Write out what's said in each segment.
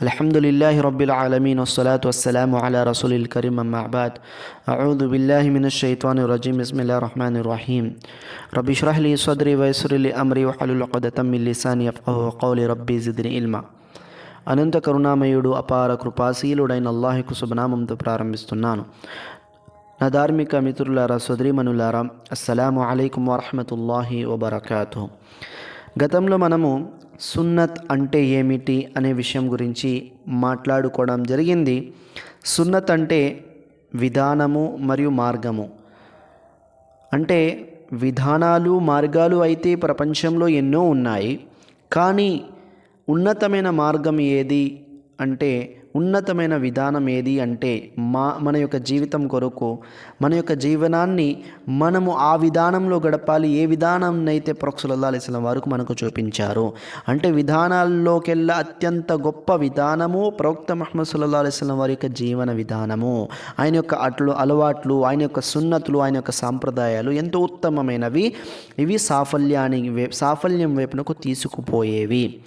الحمد لله رب العالمين والصلاة والسلام على رسول الكريم أما بعد أعوذ بالله من الشيطان الرجيم بسم الله الرحمن الرحيم رب اشرح لي صدري ويسر لي أمري وحلل عقدة من لساني يفقه قولي ربي زدني علما అనంత కరుణామయుడు అపార కృపాశీలుడైన అల్లాహకు శుభనామంతో ప్రారంభిస్తున్నాను నా ధార్మిక మిత్రులారా సోదరిమనులారా అస్సలాము అలైకుం వరహమతుల్లాహి వబర్కాతు గతంలో మనము సున్నత్ అంటే ఏమిటి అనే విషయం గురించి మాట్లాడుకోవడం జరిగింది. సున్నత్ అంటే విధానము మరియు మార్గము. అంటే విధానాలు మార్గాలు అయితే ప్రపంచంలో ఎన్నో ఉన్నాయి. కానీ ఉన్నతమైన మార్గం ఏది అంటే ఉన్నతమైన విధానం ఏది అంటే మా మన యొక్క జీవితం కొరకు మన యొక్క జీవనాన్ని మనము ఆ విధానంలో గడపాలి ఏ విధానం అయితే ప్రొక్సులల్లా అలిస్లం వారికి మనకు చూపించారు. అంటే విధానాల్లోకెల్లా అత్యంత గొప్ప విధానము ప్రవక్త మహమ్మద్ సుల్లా అలిస్లం వారి యొక్క జీవన విధానము. ఆయన యొక్క అట్లు అలవాట్లు ఆయన యొక్క సున్నతులు ఆయన యొక్క సాంప్రదాయాలు ఎంతో ఉత్తమమైనవి. ఇవి సాఫల్యానికి వే సాఫల్యం వైపునకు తీసుకుపోయేవి.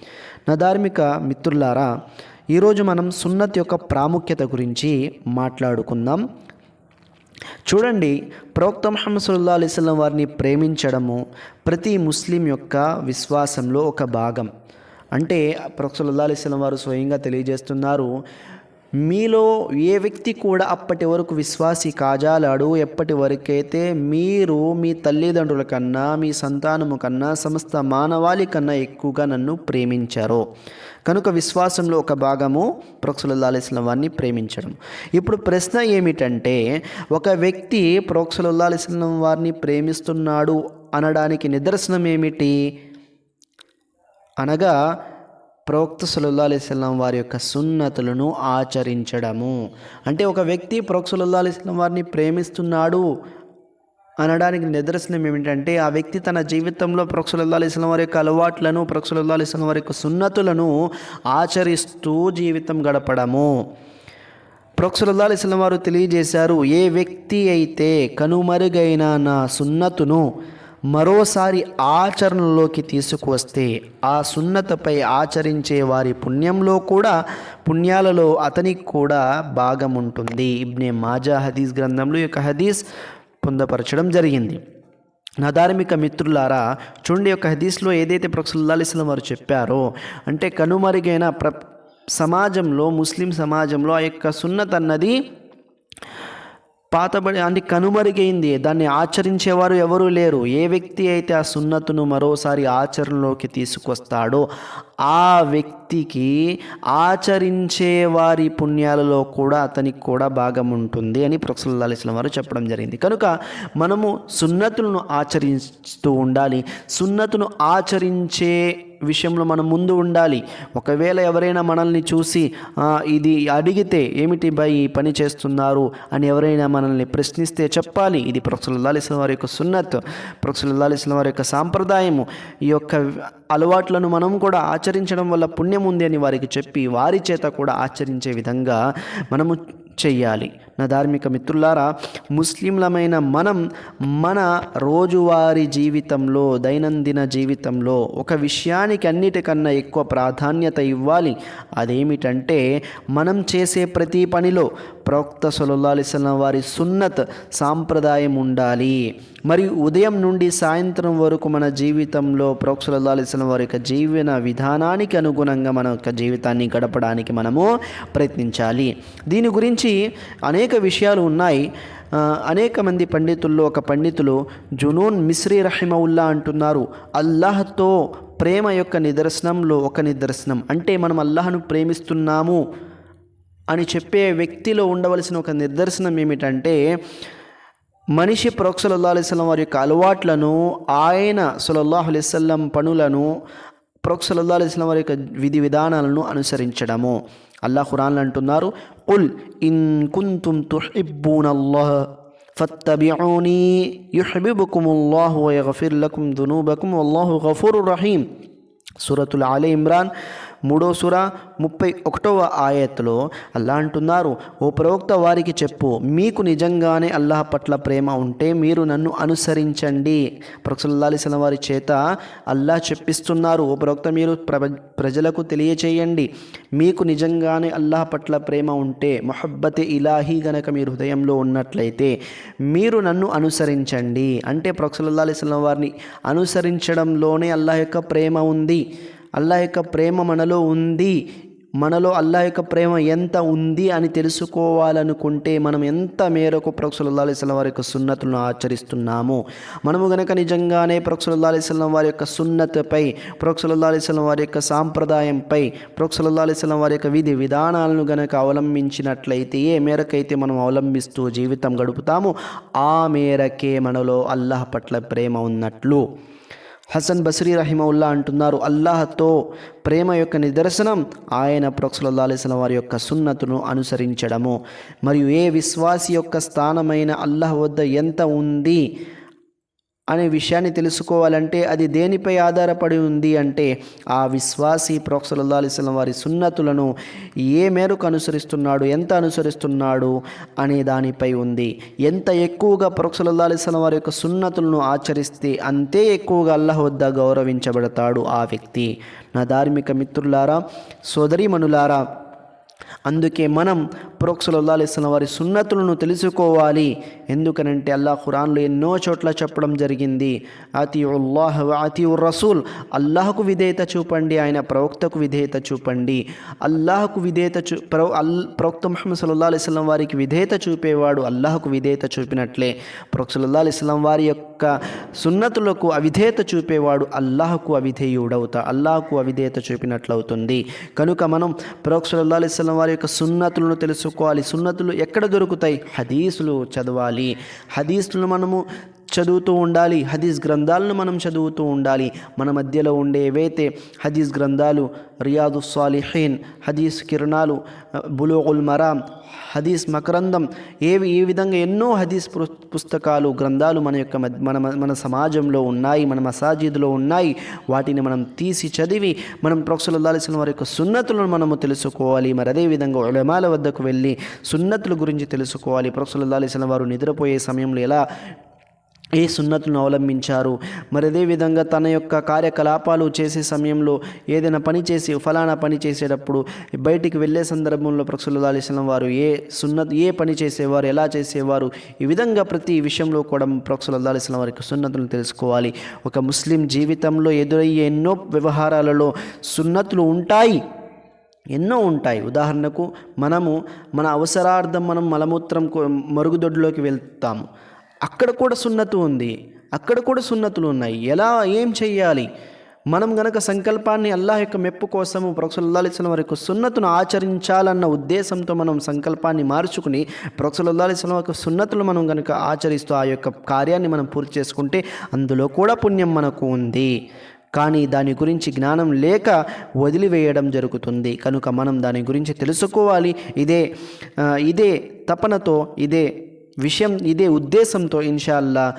నా ధార్మిక మిత్రులారా ఈరోజు మనం సున్నత్ యొక్క ప్రాముఖ్యత గురించి మాట్లాడుకుందాం. చూడండి ప్రవక్త ముహమ్మద్ సుల్లా అలిస్లం వారిని ప్రేమించడము ప్రతి ముస్లిం యొక్క విశ్వాసంలో ఒక భాగం. అంటే ప్రవక్త సుల్లా అలిస్లం వారు స్వయంగా తెలియజేస్తున్నారు మీలో ఏ వ్యక్తి కూడా అప్పటి వరకు విశ్వాసి కాజాలాడు. ఎప్పటి వరకైతే మీరు మీ తల్లిదండ్రుల కన్నా మీ సంతానము కన్నా సమస్త మానవాళి కన్నా ఎక్కువగా నన్ను ప్రేమించారో. కనుక విశ్వాసంలో ఒక భాగము ప్రొక్సుల్లా అలీస్లం వారిని ప్రేమించడం. ఇప్పుడు ప్రశ్న ఏమిటంటే ఒక వ్యక్తి ప్రొక్సుల్లా వారిని ప్రేమిస్తున్నాడు అనడానికి నిదర్శనం ఏమిటి? అనగా ప్రవక్త సుల్లా అలీస్లం వారి యొక్క సున్నతులను ఆచరించడము. అంటే ఒక వ్యక్తి ప్రవక్త సుల్లా అలీస్లం వారిని ప్రేమిస్తున్నాడు అనడానికి నిదర్శనం ఏమిటంటే ఆ వ్యక్తి తన జీవితంలో ప్రొక్సులల్లా అలీస్లం వారి యొక్క అలవాట్లను ప్రొక్సులల్లా అలీస్లం వారి యొక్క సున్నతులను ఆచరిస్తూ జీవితం గడపడము. ప్రొక్సులల్లా అలీస్లం వారు తెలియజేశారు ఏ వ్యక్తి అయితే కనుమరుగైన నా సున్నతును మరోసారి ఆచరణలోకి తీసుకువస్తే ఆ సున్నతపై ఆచరించే వారి పుణ్యంలో కూడా పుణ్యాలలో అతనికి కూడా భాగం ఉంటుంది ఇబ్నే మాజా హదీస్ గ్రంథంలో యొక్క హదీస్ పొందపరచడం జరిగింది. నా ధార్మిక మిత్రులారా చూడండి యొక్క హదీస్లో ఏదైతే ప్రొక్సుల్లాలిస్లం వారు చెప్పారో అంటే కనుమరుగైన ప్ర సమాజంలో ముస్లిం సమాజంలో ఆ యొక్క సున్నత్ అన్నది పాతబడి అంటే కనుమరుగైంది. దాన్ని ఆచరించేవారు ఎవరూ లేరు. ఏ వ్యక్తి అయితే ఆ సున్నతును మరోసారి ఆచరణలోకి తీసుకొస్తాడో ఆ వ్యక్తికి ఆచరించే వారి పుణ్యాలలో కూడా అతనికి కూడా భాగం ఉంటుంది అని ప్రొఫెసర్ అలీస్లం వారు చెప్పడం జరిగింది. కనుక మనము సున్నతులను ఆచరిస్తూ ఉండాలి. సున్నతును ఆచరించే విషయంలో మనం ముందు ఉండాలి. ఒకవేళ ఎవరైనా మనల్ని చూసి ఇది అడిగితే ఏమిటి బై ఈ పని చేస్తున్నారు? అని ఎవరైనా మనల్ని ప్రశ్నిస్తే చెప్పాలి. ఇది ప్రొఫెసర్ అలీస్లం వారి యొక్క సున్నత్. ప్రొఫెసర్ అలీస్లం వారి యొక్క సాంప్రదాయము. ఈ యొక్క అలవాట్లను మనం కూడా ఆచరించడం వల్ల పుణ్యం ఉంది అని వారికి చెప్పి వారి చేత కూడా ఆచరించే విధంగా మనము చెయ్యాలి. నా ధార్మిక మిత్రులారా ముస్లింలమైన మనం మన రోజువారీ జీవితంలో దైనందిన జీవితంలో ఒక విషయానికి అన్నిటికన్నా ఎక్కువ ప్రాధాన్యత ఇవ్వాలి. అదేమిటంటే మనం చేసే ప్రతి పనిలో ప్రవక్త సొల్లాలిసలం వారి సున్నత్ సాంప్రదాయం ఉండాలి. మరియు ఉదయం నుండి సాయంత్రం వరకు మన జీవితంలో ప్రవక్త వారి యొక్క జీవన విధానానికి అనుగుణంగా మన యొక్క జీవితాన్ని గడపడానికి మనము ప్రయత్నించాలి. దీని గురించి అనేక అనేక విషయాలు ఉన్నాయి. అనేక మంది పండితుల్లో ఒక పండితులు జునూన్ మిస్రీ రహిమవుల్లా అంటున్నారు. అల్లాహ్తో ప్రేమ యొక్క నిదర్శనంలో ఒక నిదర్శనం. అంటే మనం అల్లాహను ప్రేమిస్తున్నాము అని చెప్పే వ్యక్తిలో ఉండవలసిన ఒక నిదర్శనం ఏమిటంటే మనిషి ప్రొక్ అలైస్లం వారి యొక్క అలవాట్లను ఆయన సులల్లాహు అలైస్లం పనులను ప్రొక్ సల్లల్లా అలైస్లం వారి యొక్క విధి విధానాలను అనుసరించడము. అల్లాహ్ ఖురాన్లు అంటున్నారు ఉల్ ఇన్ కుంతుం తుహిబ్బూన్ అల్లాహ్ ఫత్తబిఊని యుహిబుకుముల్లాహు వయగఫిర్ లకుం దునూబకుం అల్లాహు గఫూరు రహీం. సూరతుల్ ఆలే ఇమ్రాన్ మూడో సుర ముప్పై ఒకటవ ఆయత్లో అల్లా అంటున్నారు ఓ ప్రవక్త వారికి చెప్పు మీకు నిజంగానే అల్లాహ్ పట్ల ప్రేమ ఉంటే మీరు నన్ను అనుసరించండి. ప్రొక్సల్లాలిసిన వారి చేత అల్లాహ్ చెప్పిస్తున్నారు ఓ ప్రవక్త మీరు ప్ర ప్రజలకు తెలియచేయండి మీకు నిజంగానే అల్లాహ్ పట్ల ప్రేమ ఉంటే మొహబ్బతే ఇలాహీ గనక మీరు హృదయంలో ఉన్నట్లయితే మీరు నన్ను అనుసరించండి. అంటే ప్రొక్సల్లా అలిస్లం వారిని అనుసరించడంలోనే అల్లాహ్ యొక్క ప్రేమ ఉంది. అల్లాహ్ యొక్క ప్రేమ మనలో ఉంది. మనలో అల్లాహ్ యొక్క ప్రేమ ఎంత ఉంది అని తెలుసుకోవాలనుకుంటే మనం ఎంత మేరకు ప్రొక్సల్లా అలిస్లం వారి యొక్క సున్నతులను ఆచరిస్తున్నాము మనము గనక నిజంగానే ప్రొక్సల్లా అలిస్లం వారి యొక్క సున్నతపై ప్రొక్సల్లా అలిస్లం వారి యొక్క సాంప్రదాయంపై ప్రొక్సల్లా అలిస్లం వారి యొక్క విధి విధానాలను గనక అవలంబించినట్లయితే ఏ మేరకైతే మనం అవలంబిస్తూ జీవితం గడుపుతామో ఆ మేరకే మనలో అల్లాహ్ పట్ల ప్రేమ ఉన్నట్లు. హసన్ బస్రీ రహిమవుల్లా అంటున్నారు అల్లాహతో ప్రేమ యొక్క నిదర్శనం ఆయన ప్రొక్సలల్లా అలిస్లం వారి యొక్క సున్నతును అనుసరించడము. మరియు ఏ విశ్వాసి యొక్క స్థానమైన అల్లాహ్ వద్ద ఎంత ఉంది అనే విషయాన్ని తెలుసుకోవాలంటే అది దేనిపై ఆధారపడి ఉంది అంటే ఆ విశ్వాసి ప్రొక్సలల్లా అలిస్లం వారి సున్నతులను ఏ మేరకు అనుసరిస్తున్నాడు ఎంత అనుసరిస్తున్నాడు అనే దానిపై ఉంది. ఎంత ఎక్కువగా ప్రొక్సలల్లా అలిస్లం వారి యొక్క సున్నతులను ఆచరిస్తే అంతే ఎక్కువగా అల్లాహ్ వద్ద గౌరవించబడతాడు ఆ వ్యక్తి. నా ధార్మిక మిత్రులారా సోదరీమణులారా అందుకే మనం ప్రోక్సలల్లా అలిస్లం వారి సున్నతులను తెలుసుకోవాలి. ఎందుకనంటే అల్లాహ్ ఖురాన్లో ఎన్నో చోట్ల చెప్పడం జరిగింది. అతి ఉల్లాహ్ అతి రసూల్ అల్లాహకు విధేయత చూపండి ఆయన ప్రవక్తకు విధేయత చూపండి. అల్లాహకు విధేయత చూ ప్రవ అల్ ప్రవక్త ముహమ్మద్ సల్లా అలిస్లం వారికి విధేయత చూపేవాడు అల్లాహకు విధేయత చూపినట్లే. ప్రవక్సలల్లా అలిస్లం వారి యొక్క సున్నతులకు అవిధేయత చూపేవాడు అల్లాహకు అవిధేయుడవుతా అల్లాహకు అవిధేయత చూపినట్లవుతుంది. కనుక మనం ప్రవక్సలల్లా అలిస్లం వారి యొక్క సున్నతులను తెలుసుకోవాలి. సున్నతులు ఎక్కడ దొరుకుతాయి? హదీసులు చదవాలి. హదీస్ను మనము చదువుతూ ఉండాలి. హదీస్ గ్రంథాలను మనం చదువుతూ ఉండాలి. మన మధ్యలో ఉండే ఏవైతే హదీస్ గ్రంథాలు రియాదు సాలిహీన్ హదీస్ కిరణాలు బులోగుల్ మరామ్ హదీస్ మకరందం. ఏవి ఈ విధంగా ఎన్నో హదీస్ పుస్తకాలు గ్రంథాలు మన యొక్క మన మన సమాజంలో ఉన్నాయి మన మసాజీద్లో ఉన్నాయి. వాటిని మనం తీసి చదివి మనం ప్రొక్సలల్లాల్సిన వారి యొక్క సున్నతులను మనము తెలుసుకోవాలి. మరి అదేవిధంగా ఉలమాల వద్దకు వెళ్ళి సున్నతుల గురించి తెలుసుకోవాలి. ప్రొక్సలల్లాల్సిన వారు నిద్రపోయే సమయంలో ఎలా ఏ సున్నతులను అవలంబించారు? మరి అదేవిధంగా తన యొక్క కార్యకలాపాలు చేసే సమయంలో ఏదైనా పని చేసి ఫలానా పని చేసేటప్పుడు బయటికి వెళ్ళే సందర్భంలో ప్రొక్సల్లా అలిస్లం వారు ఏ సున్నత్ ఏ పని చేసేవారు ఎలా చేసేవారు? ఈ విధంగా ప్రతి విషయంలో కూడా ప్రొక్సల్లా అలిస్లం వారికి సున్నతులను తెలుసుకోవాలి. ఒక ముస్లిం జీవితంలో ఎదురయ్యే ఎన్నో వ్యవహారాలలో సున్నతులు ఉంటాయి. ఎన్నో ఉంటాయి. ఉదాహరణకు మనము మన అవసరార్థం మనం మలమూత్రం మరుగుదొడ్లోకి వెళ్తాము. అక్కడ కూడా సున్నతు ఉంది. అక్కడ కూడా సున్నతులు ఉన్నాయి. ఎలా ఏం చెయ్యాలి? మనం గనక సంకల్పాన్ని అల్లాహ్ యొక్క మెప్పు కోసము ప్రొక్సల్లాలిస్లం వరకు యొక్క సున్నతును ఆచరించాలన్న ఉద్దేశంతో మనం సంకల్పాన్ని మార్చుకుని ప్రొక్సల్లాలిస్లం యొక్క సున్నతులు మనం గనక ఆచరిస్తూ ఆ యొక్క కార్యాన్ని మనం పూర్తి చేసుకుంటే అందులో కూడా పుణ్యం మనకు ఉంది. కానీ దాని గురించి జ్ఞానం లేక వదిలివేయడం జరుగుతుంది. కనుక మనం దాని గురించి తెలుసుకోవాలి. ఇదే ఇదే తపనతో ఇదే విషయం ఇదే ఉద్దేశంతో ఇన్షాల్లా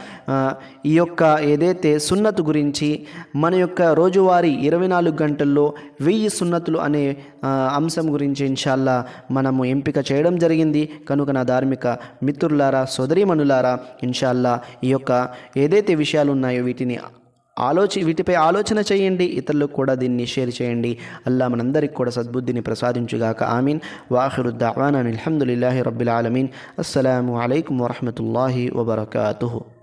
ఈ యొక్క ఏదైతే సున్నతు గురించి మన యొక్క రోజువారీ ఇరవై నాలుగు గంటల్లో వెయ్యి సున్నతులు అనే అంశం గురించి ఇన్షాల్లా మనము ఎంపిక చేయడం జరిగింది. కనుక నా ధార్మిక మిత్రులారా సోదరీమణులారా ఇన్షాల్లా ఈ యొక్క ఏదైతే విషయాలు ఉన్నాయో వీటిని ఆలోచి వీటిపై ఆలోచన చేయండి. ఇతరులకు కూడా దీన్ని షేర్ చేయండి. అల్లా మనందరికి కూడా సద్బుద్ధిని ప్రసాదించుగాక. ఆమీన్. వాఖిరు దావాన్ అల్హమ్దుల్లాహి రబ్బిల్ ఆలమీన్. అస్సలం అయికం వరహమతుల్లాహి వబర్కూ